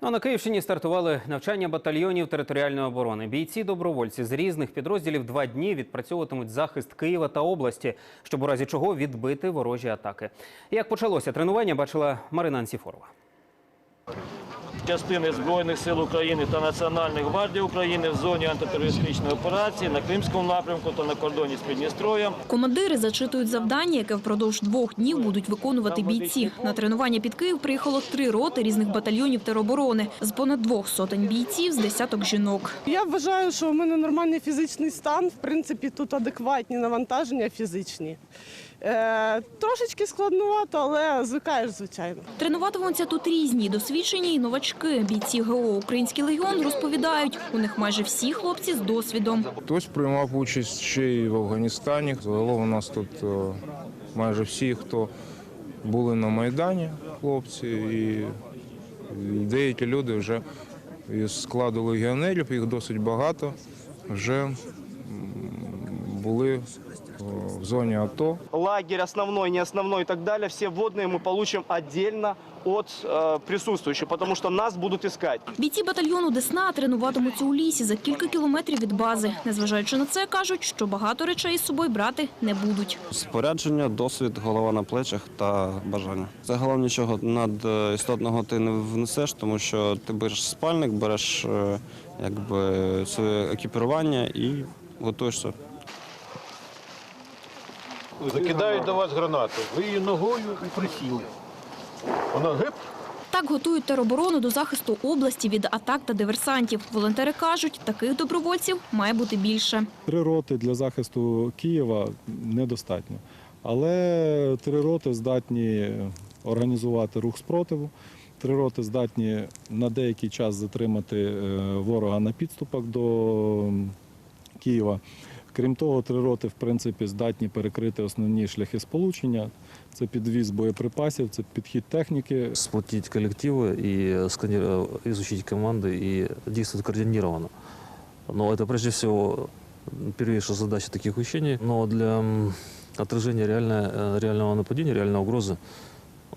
Ну, а на Київщині стартували навчання батальйонів територіальної оборони. Бійці добровольці з різних підрозділів два дні відпрацьовуватимуть захист Києва та області, щоб у разі чого відбити ворожі атаки. Як почалося тренування, бачила Марина Анціфорова. Частини Збройних сил України та Національної гвардії України в зоні антитерористичної операції на Кримському напрямку та на кордоні з Придністров'ям. Командири зачитують завдання, яке впродовж двох днів будуть виконувати бійці. На тренування під Київ приїхало три роти різних батальйонів тероборони з понад двох сотень бійців з десяток жінок. Я вважаю, що в мене нормальний фізичний стан. В принципі, тут адекватні навантаження фізичні. Е, трошечки складновато, але звикаєш, звичайно. Тренуватимуться тут різні, досвідчені і новачки. Бійці ГО «Український легіон» розповідають, у них майже всі хлопці з досвідом. Хтось приймав участь ще й в Афганістані. Загалом у нас тут е, майже всі, хто були на Майдані, хлопці, і деякі люди вже із складу легіонерів, їх досить багато, вже були в зоні АТО. лагерь основной, не основной и так далее, все вводные мы получим отдельно от э, присутствующих, потому что нас будут искать. Бійці батальйону Десна тренуватимуться у лісі за кілька кілометрів від бази. Незважаючи на це, кажуть, що багато речей з собою брати не будуть. Спорядження, досвід, голова на плечах та бажання. Загалом нічого над е, істотного ти не внесеш, тому що ти береш спальник, береш е, якби своє екіпірування і готуєшся. Закидають до вас гранату. Ви її ногою і присіли. Вона гип. Так готують тероборону до захисту області від атак та диверсантів. Волонтери кажуть, таких добровольців має бути більше. Три роти для захисту Києва недостатньо. Але три роти здатні організувати рух спротиву. Три роти здатні на деякий час затримати е, ворога на підступах до Києва. Крім того, три роти в принципі здатні перекрити основні шляхи сполучення. Це підвіз боєприпасів, це підхід техніки. сплотить коллективы и скоорди- э, изучить команды и действовать координированно. Но это прежде всего первейшая задача таких учений. Но для м, отражения реально- э, реального нападения, реальной угрозы,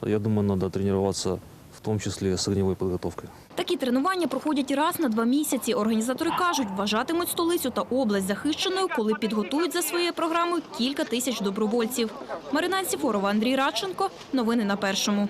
я думаю, надо тренироваться в том числе с огневой подготовкой. Такі тренування проходять раз на два місяці. Організатори кажуть, вважатимуть столицю та область захищеною, коли підготують за своєю програмою кілька тисяч добровольців. Марина Сіфорова, Андрій Радченко. Новини на першому.